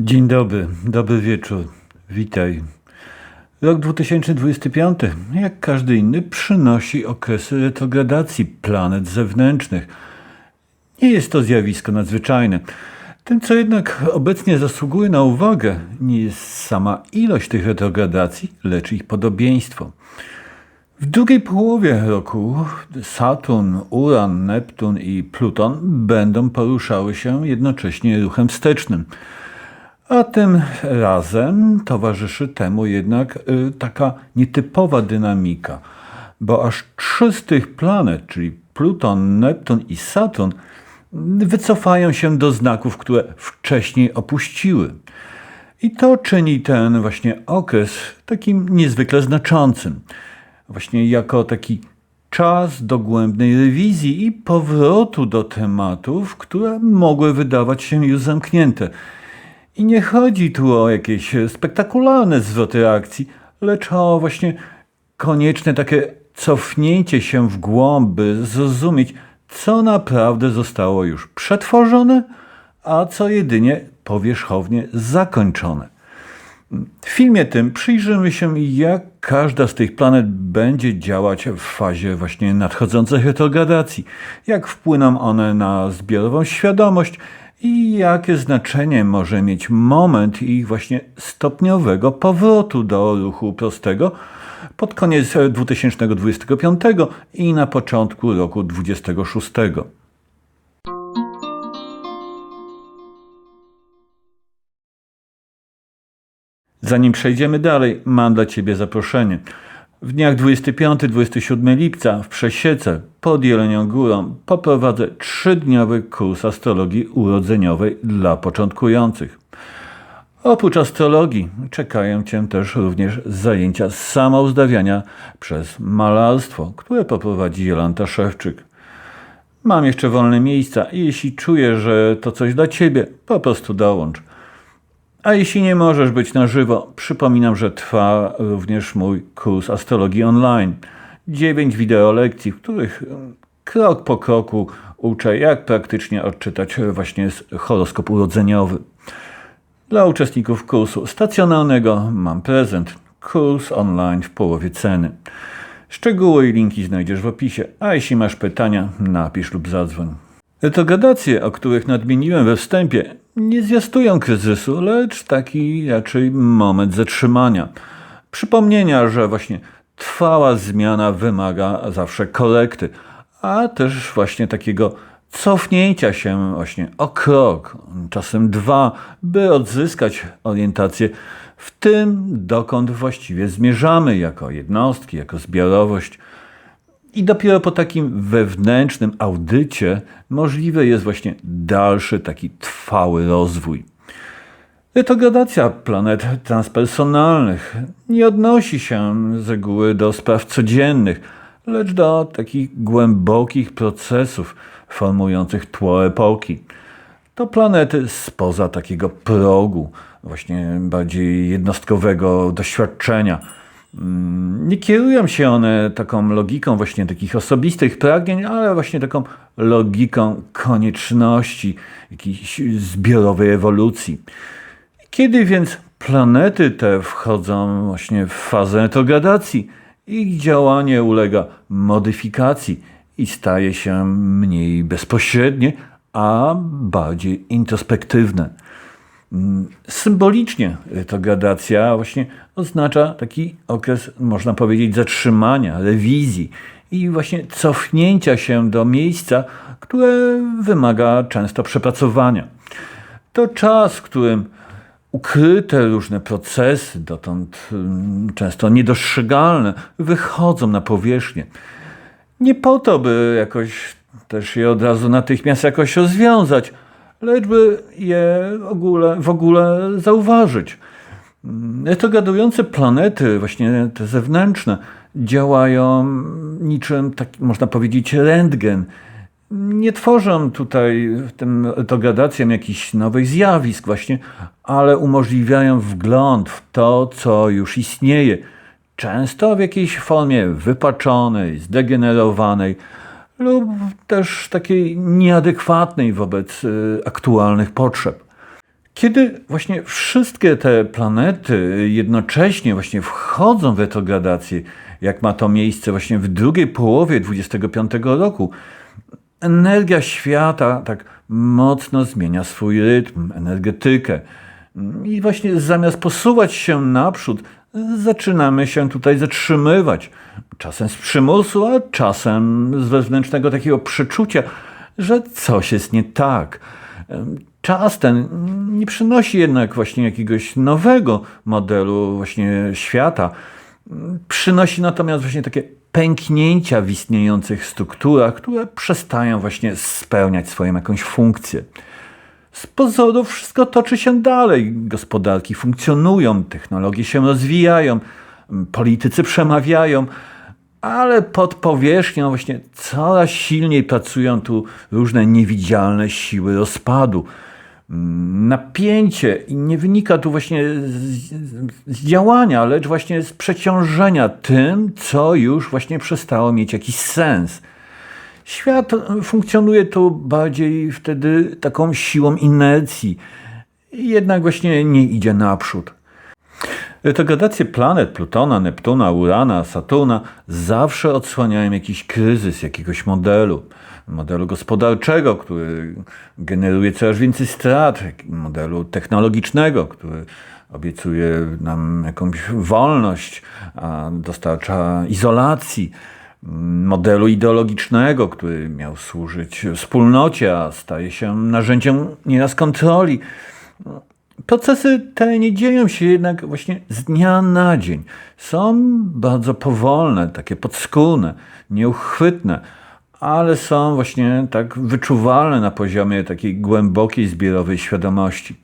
Dzień dobry, dobry wieczór. Witaj. Rok 2025, jak każdy inny, przynosi okresy retrogradacji planet zewnętrznych. Nie jest to zjawisko nadzwyczajne. Tym, co jednak obecnie zasługuje na uwagę, nie jest sama ilość tych retrogradacji, lecz ich podobieństwo. W drugiej połowie roku Saturn, Uran, Neptun i Pluton będą poruszały się jednocześnie ruchem wstecznym. A tym razem towarzyszy temu jednak y, taka nietypowa dynamika, bo aż trzy z tych planet, czyli Pluton, Neptun i Saturn, wycofają się do znaków, które wcześniej opuściły. I to czyni ten właśnie okres takim niezwykle znaczącym. Właśnie jako taki czas dogłębnej rewizji i powrotu do tematów, które mogły wydawać się już zamknięte. I nie chodzi tu o jakieś spektakularne zwroty reakcji, lecz o właśnie konieczne takie cofnięcie się w głąb, by zrozumieć, co naprawdę zostało już przetworzone, a co jedynie powierzchownie zakończone. W filmie tym przyjrzymy się, jak każda z tych planet będzie działać w fazie właśnie nadchodzącej retrogradacji, jak wpłyną one na zbiorową świadomość i jakie znaczenie może mieć moment ich właśnie stopniowego powrotu do ruchu prostego pod koniec 2025 i na początku roku 2026. Zanim przejdziemy dalej, mam dla Ciebie zaproszenie. W dniach 25-27 lipca w Przesiece pod Jelenią Górą poprowadzę trzydniowy kurs astrologii urodzeniowej dla początkujących. Oprócz astrologii czekają Cię też również zajęcia samouzdawiania przez malarstwo, które poprowadzi Jolanta Szewczyk. Mam jeszcze wolne miejsca i jeśli czujesz, że to coś dla Ciebie, po prostu dołącz. A jeśli nie możesz być na żywo, przypominam, że trwa również mój kurs astrologii online. Dziewięć wideolekcji, w których mm, krok po kroku uczę, jak praktycznie odczytać właśnie horoskop urodzeniowy. Dla uczestników kursu stacjonarnego mam prezent. Kurs online w połowie ceny. Szczegóły i linki znajdziesz w opisie, a jeśli masz pytania, napisz lub zadzwoń. Retrogradacje, o których nadmieniłem we wstępie, nie zwiastują kryzysu, lecz taki raczej moment zatrzymania. Przypomnienia, że właśnie trwała zmiana wymaga zawsze korekty, a też właśnie takiego cofnięcia się właśnie o krok, czasem dwa, by odzyskać orientację w tym, dokąd właściwie zmierzamy jako jednostki, jako zbiorowość. I dopiero po takim wewnętrznym audycie możliwy jest właśnie dalszy taki trwały rozwój. Retrogradacja planet transpersonalnych nie odnosi się z reguły do spraw codziennych, lecz do takich głębokich procesów formujących tło epoki. To planety spoza takiego progu, właśnie bardziej jednostkowego doświadczenia nie kierują się one taką logiką właśnie takich osobistych pragnień, ale właśnie taką logiką konieczności jakiejś zbiorowej ewolucji. Kiedy więc planety te wchodzą właśnie w fazę retrogradacji, ich działanie ulega modyfikacji i staje się mniej bezpośrednie, a bardziej introspektywne. Symbolicznie to gradacja właśnie oznacza taki okres, można powiedzieć, zatrzymania, rewizji i właśnie cofnięcia się do miejsca, które wymaga często przepracowania. To czas, w którym ukryte różne procesy, dotąd mm, często niedostrzegalne, wychodzą na powierzchnię. Nie po to, by jakoś też je od razu natychmiast jakoś rozwiązać, lecz by je w ogóle, w ogóle zauważyć. Retrogradujące planety, właśnie te zewnętrzne, działają niczym, tak można powiedzieć, rentgen. Nie tworzą tutaj tym retrogradacją jakichś nowych zjawisk właśnie, ale umożliwiają wgląd w to, co już istnieje. Często w jakiejś formie wypaczonej, zdegenerowanej, lub też takiej nieadekwatnej wobec y, aktualnych potrzeb. Kiedy właśnie wszystkie te planety jednocześnie właśnie wchodzą w retrogradację, jak ma to miejsce właśnie w drugiej połowie 25 roku, energia świata tak mocno zmienia swój rytm, energetykę. I właśnie zamiast posuwać się naprzód, zaczynamy się tutaj zatrzymywać. Czasem z przymusu, a czasem z wewnętrznego takiego przeczucia, że coś jest nie tak. Czas ten nie przynosi jednak właśnie jakiegoś nowego modelu właśnie świata. Przynosi natomiast właśnie takie pęknięcia w istniejących strukturach, które przestają właśnie spełniać swoją jakąś funkcję. Z pozoru wszystko toczy się dalej. Gospodarki funkcjonują, technologie się rozwijają, politycy przemawiają, ale pod powierzchnią właśnie coraz silniej pracują tu różne niewidzialne siły rozpadu. Napięcie i nie wynika tu właśnie z, z działania, lecz właśnie z przeciążenia tym, co już właśnie przestało mieć jakiś sens. Świat funkcjonuje tu bardziej wtedy taką siłą inercji, jednak właśnie nie idzie naprzód. Retrogradacje planet Plutona, Neptuna, Urana, Saturna zawsze odsłaniają jakiś kryzys jakiegoś modelu. Modelu gospodarczego, który generuje coraz więcej strat, modelu technologicznego, który obiecuje nam jakąś wolność, a dostarcza izolacji modelu ideologicznego, który miał służyć wspólnocie, a staje się narzędziem nieraz kontroli. Procesy te nie dzieją się jednak właśnie z dnia na dzień. Są bardzo powolne, takie podskórne, nieuchwytne, ale są właśnie tak wyczuwalne na poziomie takiej głębokiej zbiorowej świadomości.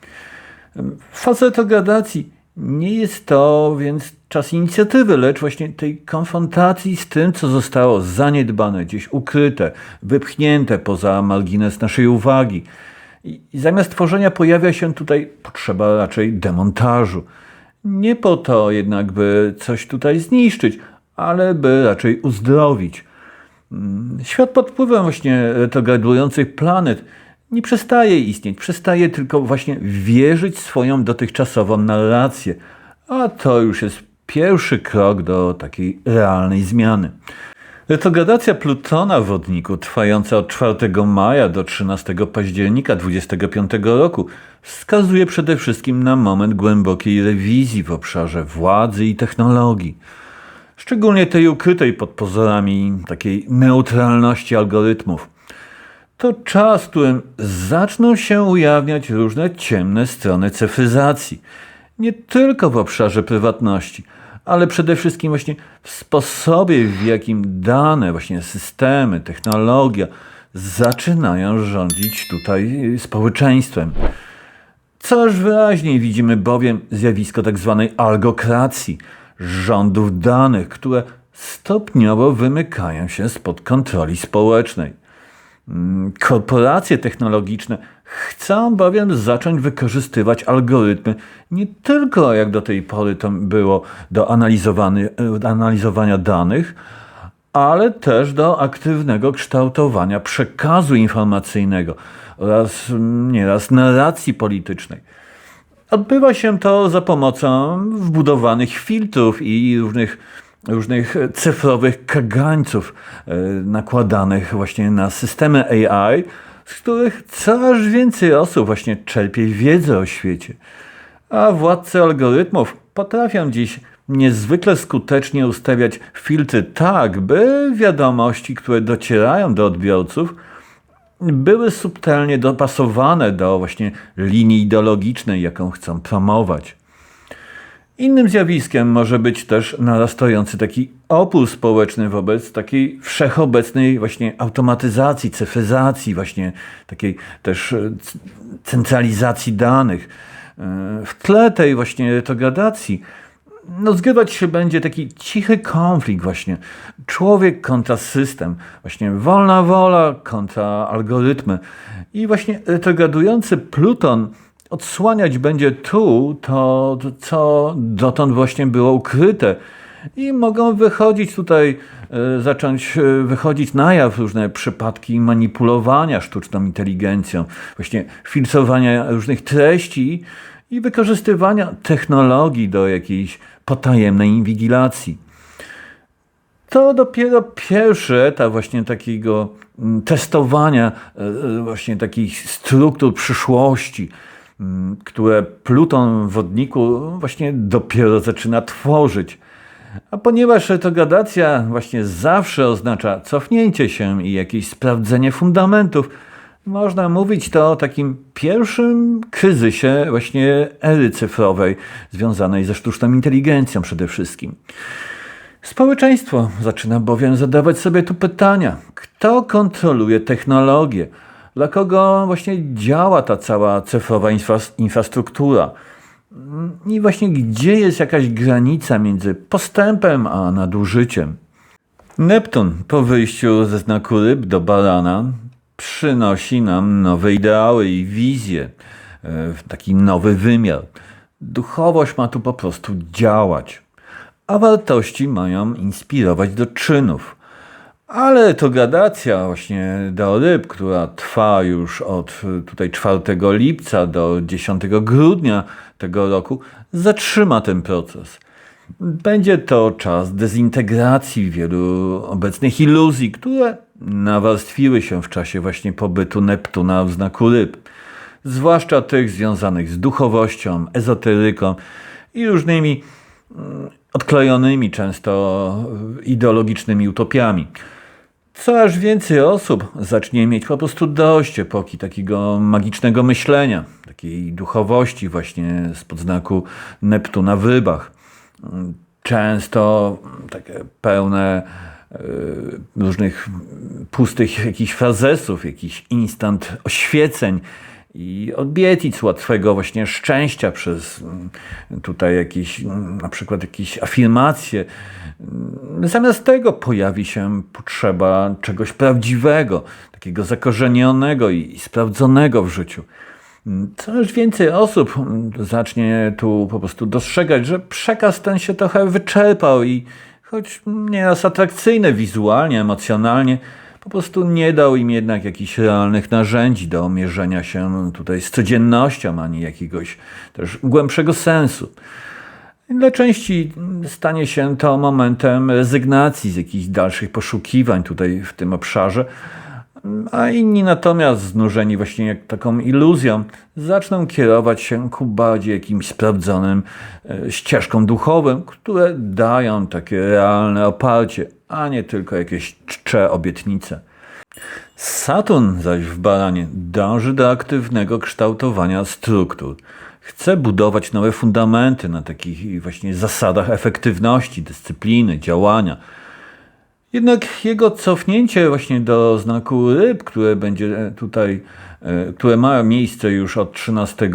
Faza retrogradacji nie jest to więc czas inicjatywy, lecz właśnie tej konfrontacji z tym, co zostało zaniedbane, gdzieś ukryte, wypchnięte poza margines naszej uwagi. I zamiast tworzenia pojawia się tutaj potrzeba raczej demontażu. Nie po to jednak, by coś tutaj zniszczyć, ale by raczej uzdrowić. Mm, świat pod wpływem właśnie retrogradujących planet nie przestaje istnieć, przestaje tylko właśnie wierzyć swoją dotychczasową narrację, a to już jest pierwszy krok do takiej realnej zmiany. Retrogradacja Plutona w wodniku, trwająca od 4 maja do 13 października 25 roku, wskazuje przede wszystkim na moment głębokiej rewizji w obszarze władzy i technologii. Szczególnie tej ukrytej pod pozorami takiej neutralności algorytmów. To czas, w którym zaczną się ujawniać różne ciemne strony cyfryzacji. Nie tylko w obszarze prywatności, ale przede wszystkim właśnie w sposobie, w jakim dane, właśnie systemy, technologia zaczynają rządzić tutaj społeczeństwem. Coraz wyraźniej widzimy bowiem zjawisko tzw. Tak algokracji, rządów danych, które stopniowo wymykają się spod kontroli społecznej. Mm, korporacje technologiczne chcą bowiem zacząć wykorzystywać algorytmy nie tylko jak do tej pory to było do analizowania danych, ale też do aktywnego kształtowania przekazu informacyjnego oraz mm, nieraz narracji politycznej. Odbywa się to za pomocą wbudowanych filtrów i różnych różnych cyfrowych kagańców e, nakładanych właśnie na systemy AI, z których coraz więcej osób właśnie czerpie wiedzę o świecie. A władcy algorytmów potrafią dziś niezwykle skutecznie ustawiać filtry tak, by wiadomości, które docierają do odbiorców, były subtelnie dopasowane do właśnie linii ideologicznej, jaką chcą promować. Innym zjawiskiem może być też narastający taki opór społeczny wobec takiej wszechobecnej właśnie automatyzacji, cyfryzacji, właśnie takiej też e, centralizacji danych. E, w tle tej właśnie retrogradacji no, zgrywać się będzie taki cichy konflikt właśnie. Człowiek kontra system, właśnie wolna wola kontra algorytmy. I właśnie retrogradujący Pluton odsłaniać będzie tu to, co dotąd właśnie było ukryte i mogą wychodzić tutaj, e, zacząć e, wychodzić na jaw różne przypadki manipulowania sztuczną inteligencją, właśnie filtrowania różnych treści i wykorzystywania technologii do jakiejś potajemnej inwigilacji. To dopiero pierwszy etap właśnie takiego mm, testowania e, właśnie takich struktur przyszłości, które Pluton w wodniku właśnie dopiero zaczyna tworzyć. A ponieważ retrogradacja właśnie zawsze oznacza cofnięcie się i jakieś sprawdzenie fundamentów, można mówić to o takim pierwszym kryzysie właśnie ery cyfrowej, związanej ze sztuczną inteligencją przede wszystkim. Społeczeństwo zaczyna bowiem zadawać sobie tu pytania: kto kontroluje technologię? Dla kogo właśnie działa ta cała cyfrowa infra- infrastruktura? I właśnie gdzie jest jakaś granica między postępem a nadużyciem? Neptun po wyjściu ze znaku ryb do barana przynosi nam nowe ideały i wizje, e, taki nowy wymiar. Duchowość ma tu po prostu działać, a wartości mają inspirować do czynów. Ale to gradacja właśnie do ryb, która trwa już od e, tutaj 4 lipca do 10 grudnia tego roku, zatrzyma ten proces. Będzie to czas dezintegracji wielu obecnych iluzji, które nawarstwiły się w czasie właśnie pobytu Neptuna w znaku ryb. Zwłaszcza tych związanych z duchowością, ezoteryką i różnymi mm, odklejonymi często ideologicznymi utopiami. Coraz więcej osób zacznie mieć po prostu dość epoki takiego magicznego myślenia, takiej duchowości właśnie spod znaku Neptuna w rybach. Często takie pełne e, różnych pustych jakichś frazesów, jakichś instant oświeceń i obietnic łatwego właśnie szczęścia przez mm, tutaj jakieś, mm, na przykład jakieś afirmacje. Mm, zamiast tego pojawi się potrzeba czegoś prawdziwego, takiego zakorzenionego i sprawdzonego w życiu. Coraz więcej osób zacznie tu po prostu dostrzegać, że przekaz ten się trochę wyczerpał i choć nieraz atrakcyjny wizualnie, emocjonalnie, po prostu nie dał im jednak jakichś realnych narzędzi do mierzenia się tutaj z codziennością, ani jakiegoś też głębszego sensu. Dla części stanie się to momentem rezygnacji z jakichś dalszych poszukiwań tutaj w tym obszarze, a inni natomiast znużeni właśnie taką iluzją zaczną kierować się ku bardziej jakimś sprawdzonym e, ścieżkom duchowym, które dają takie realne oparcie, a nie tylko jakieś czcze obietnice. Saturn zaś w baranie dąży do aktywnego kształtowania struktur. Chce budować nowe fundamenty na takich właśnie zasadach efektywności, dyscypliny, działania – jednak jego cofnięcie właśnie do znaku ryb, które będzie tutaj, e, które ma miejsce już od 13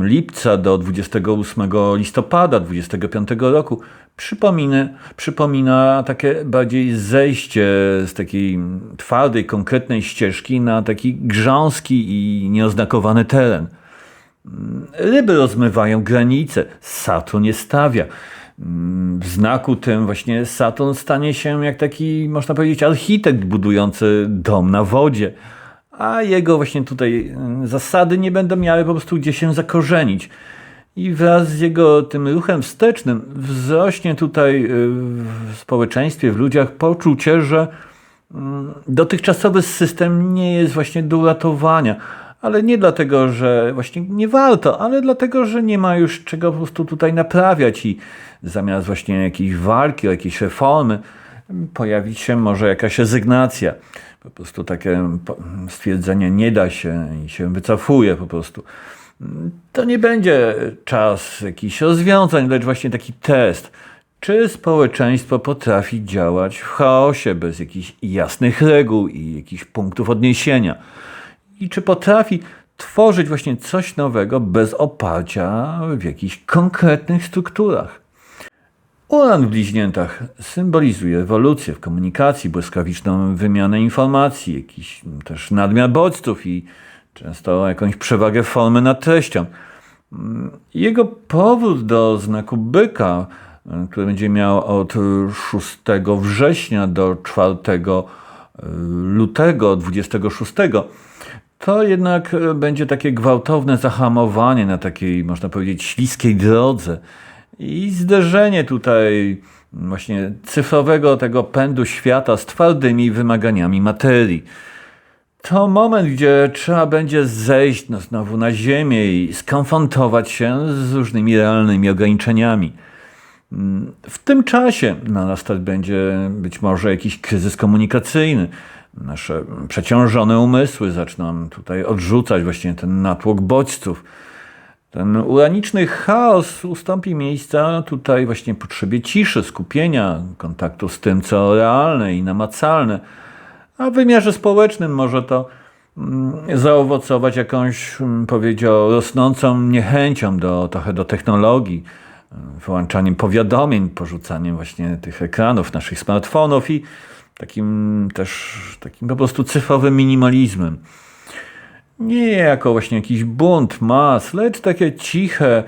lipca do 28 listopada 25 roku, przypomina, przypomina takie bardziej zejście z takiej twardej, konkretnej ścieżki na taki grząski i nieoznakowany teren. Ryby rozmywają granice, Saturn nie stawia w znaku tym właśnie Saturn stanie się jak taki, można powiedzieć, architekt budujący dom na wodzie. A jego właśnie tutaj mm, zasady nie będą miały po prostu gdzie się zakorzenić. I wraz z jego tym ruchem wstecznym wzrośnie tutaj y, w społeczeństwie, w ludziach poczucie, że mm, dotychczasowy system nie jest właśnie do uratowania ale nie dlatego, że właśnie nie warto, ale dlatego, że nie ma już czego po prostu tutaj naprawiać i zamiast właśnie jakiejś walki, jakiejś reformy, pojawi się może jakaś rezygnacja. Po prostu takie stwierdzenie nie da się i się wycofuje po prostu. To nie będzie czas jakichś rozwiązań, lecz właśnie taki test. Czy społeczeństwo potrafi działać w chaosie bez jakichś jasnych reguł i jakichś punktów odniesienia? I czy potrafi tworzyć właśnie coś nowego bez oparcia w jakichś konkretnych strukturach. Uran w bliźniętach symbolizuje ewolucję w komunikacji, błyskawiczną wymianę informacji, jakiś też nadmiar bodźców i często jakąś przewagę formy nad treścią. Jego powrót do znaku byka y, które będzie miało od 6 września do 4 y, lutego 26, to jednak y, będzie takie gwałtowne zahamowanie na takiej, można powiedzieć, śliskiej drodze i zderzenie tutaj właśnie cyfrowego tego pędu świata z twardymi wymaganiami materii. To moment, gdzie trzeba będzie zejść no, znowu na ziemię i skonfrontować się z różnymi realnymi ograniczeniami. Mm, W tym czasie narastać będzie być może jakiś kryzys komunikacyjny. Nasze przeciążone umysły zaczną tutaj odrzucać właśnie ten natłok bodźców. Ten uraniczny chaos ustąpi miejsca tutaj właśnie potrzebie ciszy, skupienia, kontaktu z tym, co realne i namacalne. A w wymiarze społecznym może to mm, zaowocować jakąś, mm, powiedział, rosnącą niechęcią do, trochę do technologii, y, wyłączaniem powiadomień, porzucaniem właśnie tych ekranów naszych smartfonów i takim też takim po prostu cyfrowym minimalizmem. Nie jako właśnie jakiś bunt mas, lecz takie ciche,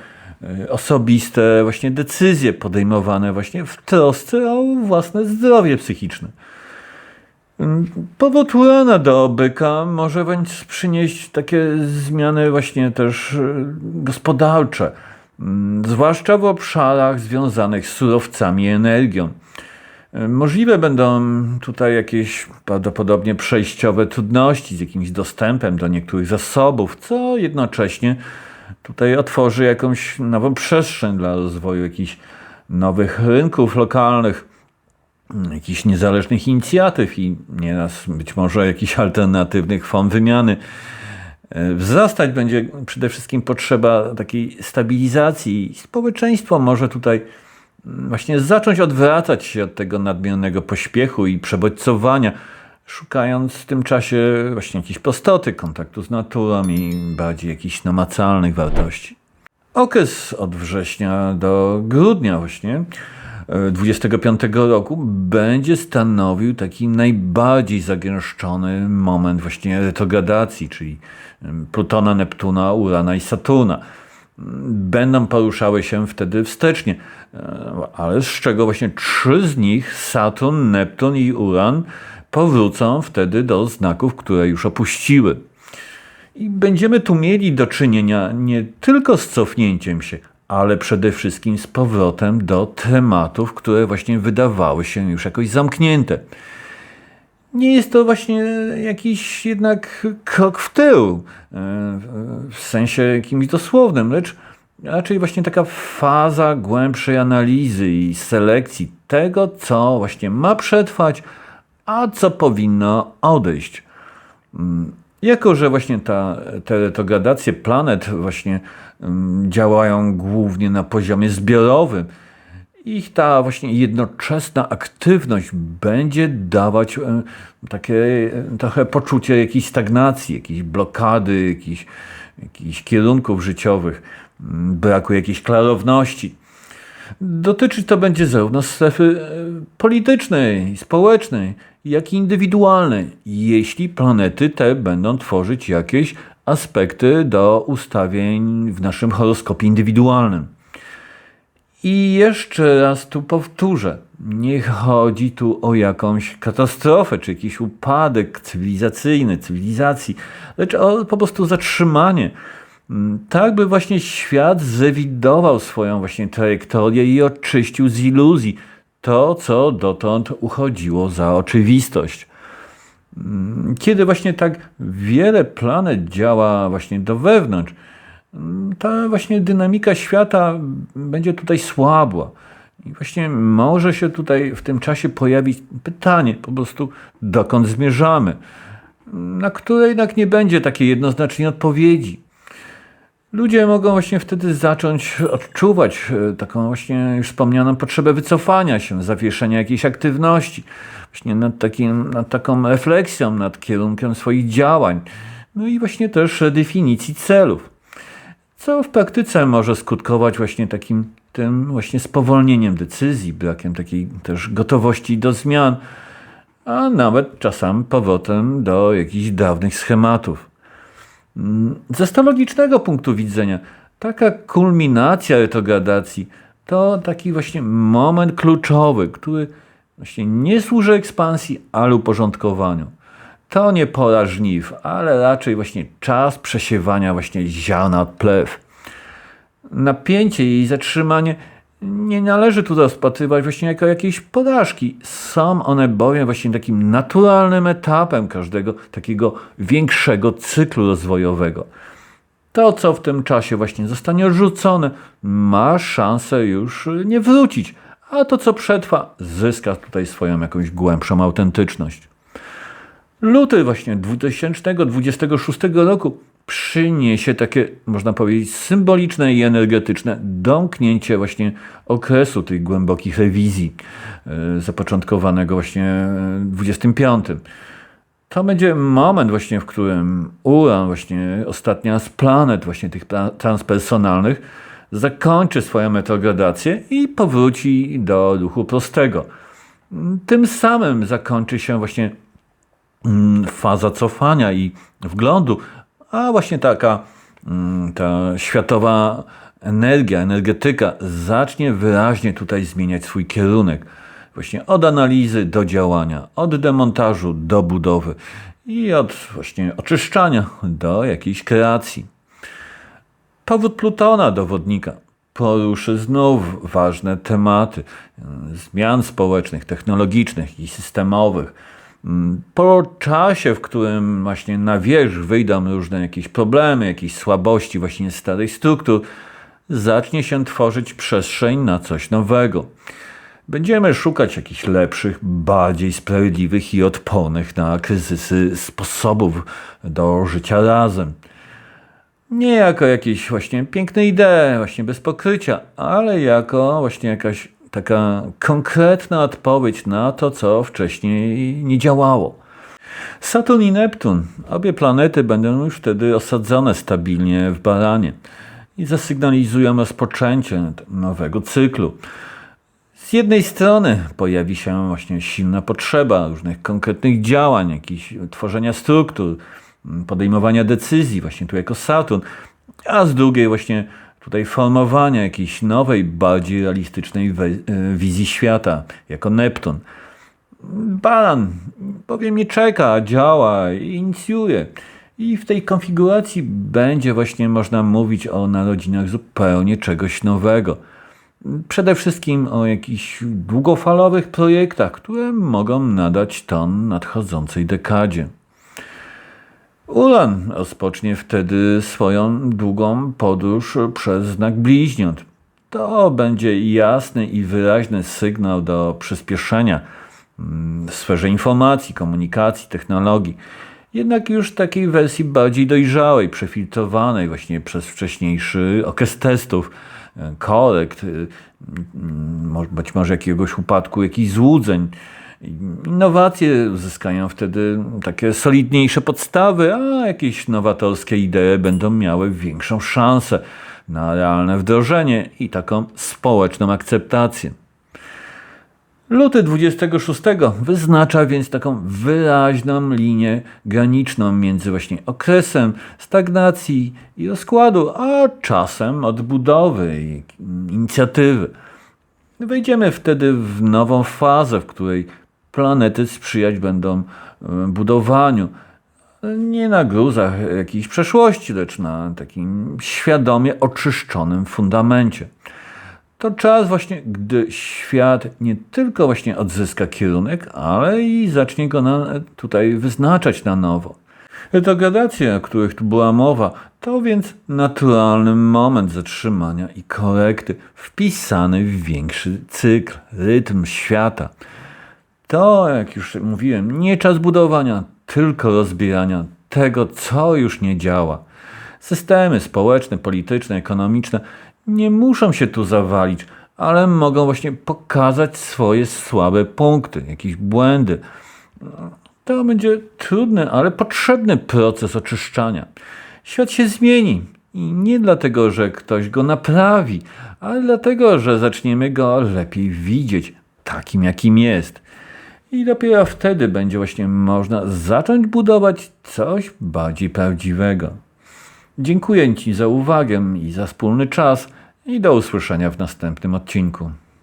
y, osobiste właśnie decyzje podejmowane właśnie w trosce o własne zdrowie psychiczne. Powód urana do byka może więc przynieść takie zmiany właśnie też y, gospodarcze, mm, zwłaszcza w obszarach związanych z surowcami i energią. Y, Możliwe będą tutaj jakieś prawdopodobnie przejściowe trudności z jakimś dostępem do niektórych zasobów, co jednocześnie tutaj otworzy jakąś nową przestrzeń dla rozwoju jakichś nowych rynków lokalnych jakichś niezależnych inicjatyw i nieraz być może jakichś alternatywnych form wymiany. E, Wzrastać będzie przede wszystkim potrzeba takiej stabilizacji społeczeństwo może tutaj mm, właśnie zacząć odwracać się od tego nadmiernego pośpiechu i przebodźcowania, szukając w tym czasie właśnie jakiejś prostoty, kontaktu z naturą i bardziej jakichś namacalnych wartości. Okres od września do grudnia właśnie e, 25 roku będzie stanowił taki najbardziej zagęszczony moment właśnie retrogradacji, czyli Plutona, Neptuna, Urana i Saturna. Będą poruszały się wtedy wstecznie, e, ale z czego właśnie trzy z nich, Saturn, Neptun i Uran, powrócą wtedy do znaków, które już opuściły. I będziemy tu mieli do czynienia nie tylko z cofnięciem się, ale przede wszystkim z powrotem do tematów, które właśnie wydawały się już jakoś zamknięte. Nie jest to właśnie jakiś jednak krok w tył, e, w sensie jakimś dosłownym, lecz raczej właśnie taka faza głębszej analizy i selekcji tego, co właśnie ma przetrwać, a co powinno odejść. Jako, że właśnie ta, te retrogradacje planet właśnie mm, działają głównie na poziomie zbiorowym, ich ta właśnie jednoczesna aktywność będzie dawać e, takie e, trochę poczucie jakiejś stagnacji, jakiejś blokady, jakichś, jakichś kierunków życiowych, braku jakiejś klarowności. Dotyczyć to będzie zarówno strefy e, politycznej, społecznej, jak i indywidualnej, jeśli planety te będą tworzyć jakieś aspekty do ustawień w naszym horoskopie indywidualnym. I jeszcze raz tu powtórzę, nie chodzi tu o jakąś katastrofę czy jakiś upadek cywilizacyjny, cywilizacji, lecz o po prostu zatrzymanie. Mm, Tak by właśnie świat zrewidował swoją właśnie trajektorię i oczyścił z iluzji to, co dotąd uchodziło za oczywistość. Mm, Kiedy właśnie tak wiele planet działa właśnie do wewnątrz, ta właśnie dynamika świata będzie tutaj słabła. I właśnie może się tutaj w tym czasie pojawić pytanie po prostu, dokąd zmierzamy, na które jednak nie będzie takiej jednoznacznej odpowiedzi. Ludzie mogą właśnie wtedy zacząć odczuwać e, taką właśnie już wspomnianą potrzebę wycofania się, zawieszenia jakiejś aktywności, właśnie nad, takim, nad taką refleksją, nad kierunkiem swoich działań, no i właśnie też definicji celów, co w praktyce może skutkować właśnie takim tym właśnie spowolnieniem decyzji, brakiem takiej też gotowości do zmian, a nawet czasem powrotem do jakichś dawnych schematów. Z astrologicznego punktu widzenia taka kulminacja retrogradacji to taki właśnie moment kluczowy, który właśnie nie służy ekspansji, ale uporządkowaniu. To nie pora żniw, ale raczej właśnie czas przesiewania właśnie ziarna plew. Napięcie i zatrzymanie nie należy tu rozpatrywać właśnie jako jakiejś porażki. Są one bowiem właśnie takim naturalnym etapem każdego takiego większego cyklu rozwojowego. To, co w tym czasie właśnie zostanie odrzucone, ma szansę już nie wrócić, a to, co przetrwa, zyska tutaj swoją jakąś głębszą autentyczność. Luty właśnie 2026 roku przyniesie takie, można powiedzieć, symboliczne i energetyczne domknięcie właśnie okresu tych głębokich rewizji e, zapoczątkowanego właśnie e, 25. To będzie moment właśnie, w którym Uran, właśnie ostatnia z planet właśnie tych transpersonalnych, zakończy swoją retrogradację i powróci do duchu prostego. Tym samym zakończy się właśnie faza cofania i wglądu, a właśnie taka mm, ta światowa energia, energetyka zacznie wyraźnie tutaj zmieniać swój kierunek. Właśnie od analizy do działania, od demontażu do budowy i od właśnie oczyszczania do jakiejś kreacji. Powrót Plutona do wodnika poruszy znów ważne tematy mm, zmian społecznych, technologicznych i systemowych. Mm, Po czasie, w którym właśnie na wierzch wyjdą różne jakieś problemy, jakieś słabości właśnie starych struktur, zacznie się tworzyć przestrzeń na coś nowego. Będziemy szukać jakichś lepszych, bardziej sprawiedliwych i odpornych na kryzysy sposobów do życia razem. Nie jako jakieś właśnie piękne idee, właśnie bez pokrycia, ale jako właśnie jakaś taka konkretna odpowiedź na to, co wcześniej nie działało. Saturn i Neptun, obie planety będą już wtedy osadzone stabilnie w baranie i zasygnalizują rozpoczęcie nowego cyklu. Z jednej strony pojawi się właśnie silna potrzeba różnych konkretnych działań, jakichś tworzenia struktur, podejmowania decyzji, właśnie tu jako Saturn, a z drugiej właśnie tutaj formowania jakiejś nowej, bardziej realistycznej e, wizji świata, jako Neptun. Baran bowiem nie czeka, działa i inicjuje. I w tej konfiguracji będzie właśnie można mówić o narodzinach zupełnie czegoś nowego. Przede wszystkim o jakichś długofalowych projektach, które mogą nadać ton nadchodzącej dekadzie. Uran rozpocznie wtedy swoją długą podróż przez znak bliźniąt. To będzie jasny i wyraźny sygnał do przyspieszenia mm, w sferze informacji, komunikacji, technologii. Jednak już takiej wersji bardziej dojrzałej, przefiltrowanej właśnie przez wcześniejszy okres testów, e, korekt, mo- być może jakiegoś upadku, jakichś złudzeń. Innowacje uzyskają wtedy takie solidniejsze podstawy, a jakieś nowatorskie idee będą miały większą szansę na realne wdrożenie i taką społeczną akceptację. Luty 26 wyznacza więc taką wyraźną linię graniczną między właśnie okresem stagnacji i rozkładu, a czasem odbudowy i inicjatywy. Wejdziemy wtedy w nową fazę, w której planety sprzyjać będą e, budowaniu. Nie na gruzach jakiejś przeszłości, lecz na takim świadomie oczyszczonym fundamencie. To czas właśnie, gdy świat nie tylko właśnie odzyska kierunek, ale i zacznie go na, tutaj wyznaczać na nowo. Retrogradacje, o których tu była mowa, to więc naturalny moment zatrzymania i korekty, wpisany w większy cykl, rytm świata. To, jak już mówiłem, nie czas budowania, tylko rozbierania tego, co już nie działa. Systemy społeczne, polityczne, ekonomiczne nie muszą się tu zawalić, ale mogą właśnie pokazać swoje słabe punkty, jakieś błędy. To będzie trudny, ale potrzebny proces oczyszczania. Świat się zmieni i nie dlatego, że ktoś go naprawi, ale dlatego, że zaczniemy go lepiej widzieć takim, jakim jest. I dopiero wtedy będzie właśnie można zacząć budować coś bardziej prawdziwego. Dziękuję Ci za uwagę i za wspólny czas i do usłyszenia w następnym odcinku.